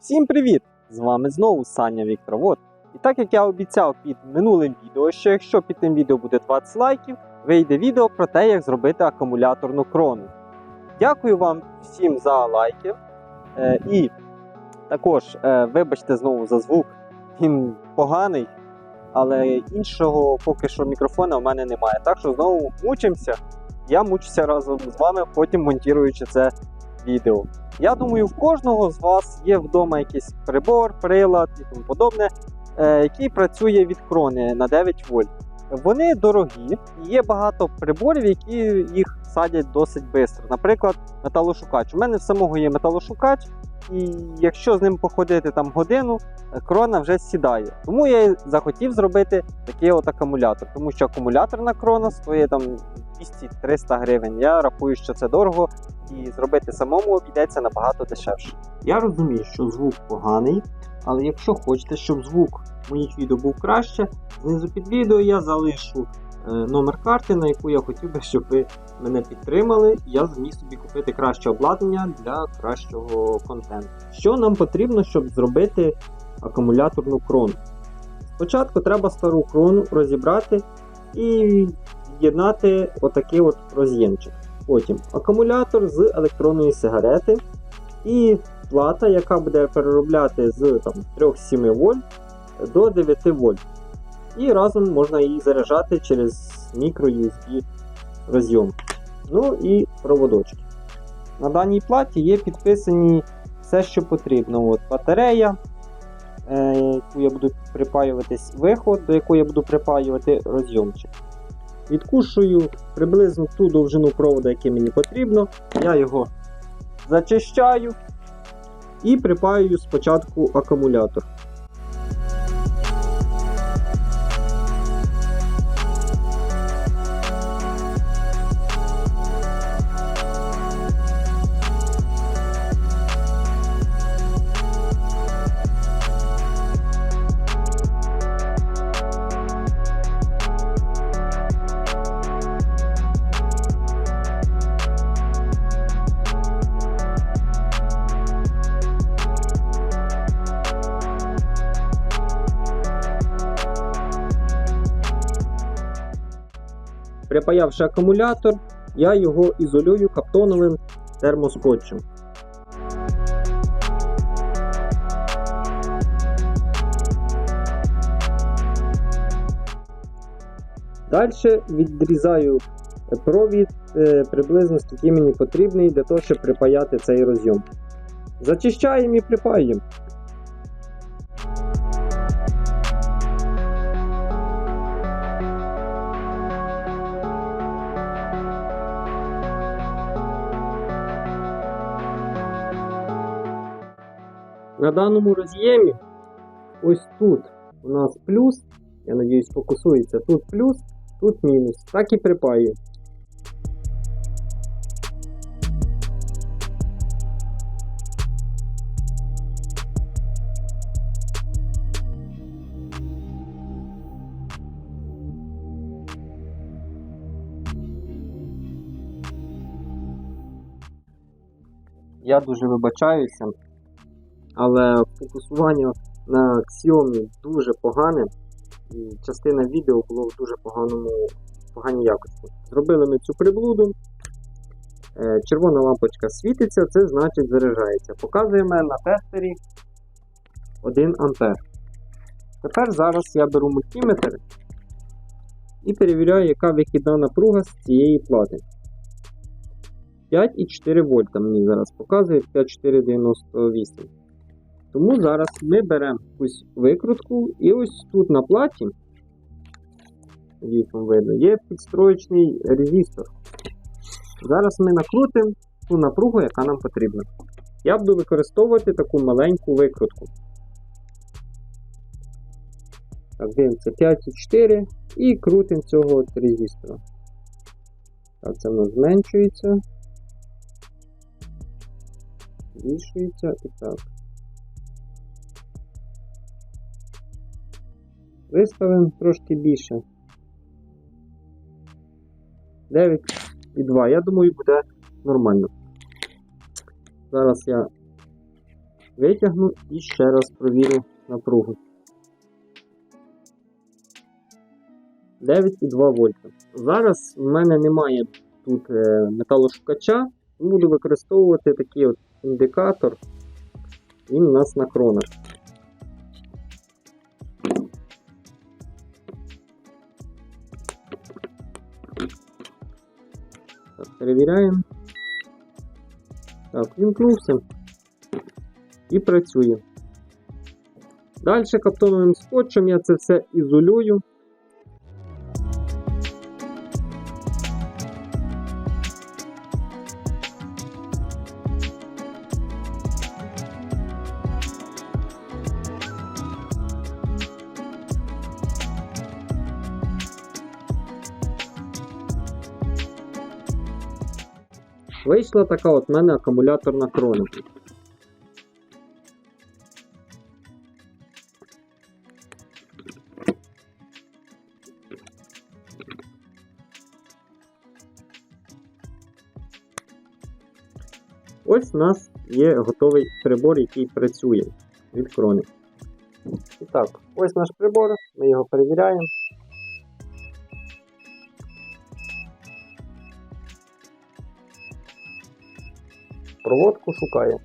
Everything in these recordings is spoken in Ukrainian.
Всім привіт! З вами знову Саня Віктровод. І так як я обіцяв під минулим відео, що якщо під тим відео буде 20 лайків, вийде відео про те, як зробити акумуляторну крону. Дякую вам всім за лайки. Е, і також е, вибачте знову за звук, він поганий, але іншого поки що мікрофона в мене немає. Так що знову мучимося. Я мучуся разом з вами, потім монтуючи це відео. Я думаю, в кожного з вас є вдома якийсь прибор, прилад і тому подобне, е, який працює від крони на 9 вольт. Вони дорогі, є багато приборів, які їх садять досить швидко. Наприклад, металошукач. У мене в самого є металошукач, і якщо з ним походити там годину, е, крона вже сідає. Тому я і захотів зробити такий от акумулятор, тому що акумуляторна крона стоїть там 200-300 гривень. Я рахую, що це дорого, і зробити самому обійдеться набагато дешевше. Я розумію, що звук поганий, але якщо хочете, щоб звук моїх відео був краще, знизу під відео я залишу номер карти, на яку я хотів би, щоб ви мене підтримали, я зміг собі купити краще обладнання для кращого контенту. Що нам потрібно, щоб зробити акумуляторну крону? Спочатку треба стару крону розібрати і з'єднати отакий от роз'ємчик. Потім акумулятор з електронної сигарети і плата, яка буде переробляти з 3-7 вольт до 9 вольт. І разом можна її заряджати через мікро-USB розйом. Ну і проводочки. На даній платі є підписані все, що потрібно. От Батарея, е, яку я буду припаюватись, виход, до якої я буду припаювати розйомчик. Відкушую приблизно ту довжину проводу, яке мені потрібно. Я його зачищаю і припаюю спочатку акумулятор. Припаявши акумулятор, я його ізолюю каптоновим термоскотчем. Далі відрізаю провід е, приблизно скільки мені потрібний для того, щоб припаяти цей розйом. Зачищаємо і припаюємо. На даному роз'ємі, ось тут у нас плюс, я надіюсь, фокусується, тут плюс, тут мінус. Так і припаю. Я дуже вибачаюся, але фокусування на Xiaomi дуже погане, і частина відео було в дуже поганому, поганій якості. Зробили ми цю приблуду. Е, Червона лампочка світиться, це значить заряджається. Показуємо на тестері 1 А. Тепер зараз я беру мультиметр і перевіряю, яка вихідна напруга з цієї плати. 5,4 вольта мені зараз показує 5,498. Тому зараз ми беремо якусь викрутку, і ось тут на платі, вам видно, є підстроєчний резистор. Зараз ми накрутимо ту напругу, яка нам потрібна. Я буду використовувати таку маленьку викрутку. Так, дивимося 5,4 і крутимо цього резистора. Так, це в нас зменшується. Збільшується і так. Виставимо трошки більше. 9,2. Я думаю, буде нормально. Зараз я Витягну і ще раз провірю напругу. 9,2 вольта. Зараз в мене немає тут е, металошукача, буду використовувати такий от індикатор. Він у нас на кронах. Перевіряємо. Так, вімкнувся і працює. Далі каптоновим скотчем я це все ізолюю. Вийшла така от мене акумуляторна крона. Ось у нас є готовий прибор, який працює від крони. І так, ось наш прибор, ми його перевіряємо. Проводку шукає.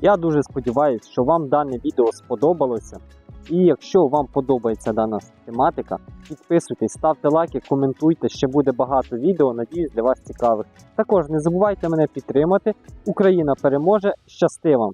Я дуже сподіваюся, що вам дане відео сподобалося. І якщо вам подобається дана тематика, підписуйтесь, ставте лайки, коментуйте, ще буде багато відео, надіюсь, для вас цікавих. Також не забувайте мене підтримати. Україна переможе! Щасти вам!